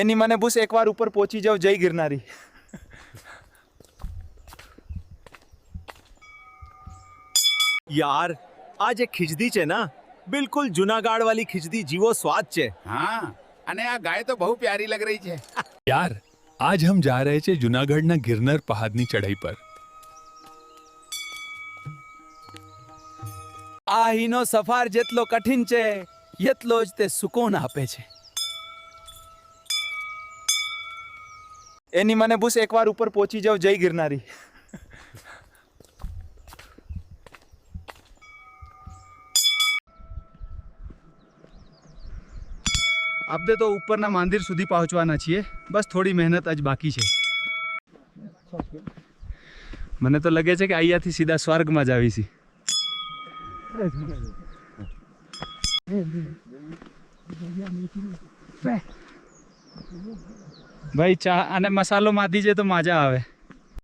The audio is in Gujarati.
એની મને બુસ એકવાર ઉપર પહોંચી જાવ જય ગિરનારી. યાર આ જે ખીચડી છે ને? બિલકુલ જુનાગાઢ વાળી ખીચડી જીવો સ્વાદ છે. હા અને આ ગાય તો બહુ પ્યારી લગ રહી છે. યાર આજ હમ જા રહે છે જુનાગઢના ગિરનર પહાડની ચઢાઈ પર. આ હિનો સફાર જેટલો કઠિન છે એટલો જ તે સુકોન આપે છે. એની મને બુસ એકવાર ઉપર પહોંચી જાવ જય ગિરનારી આપણે તો ઉપરના મંદિર સુધી પહોંચવાના છીએ બસ થોડી મહેનત જ બાકી છે મને તો લાગે છે કે અહીંયાથી સીધા સ્વર્ગમાં જ આવીશી ભાઈ ચા અને મસાલો માધી છે તો મજા આવે.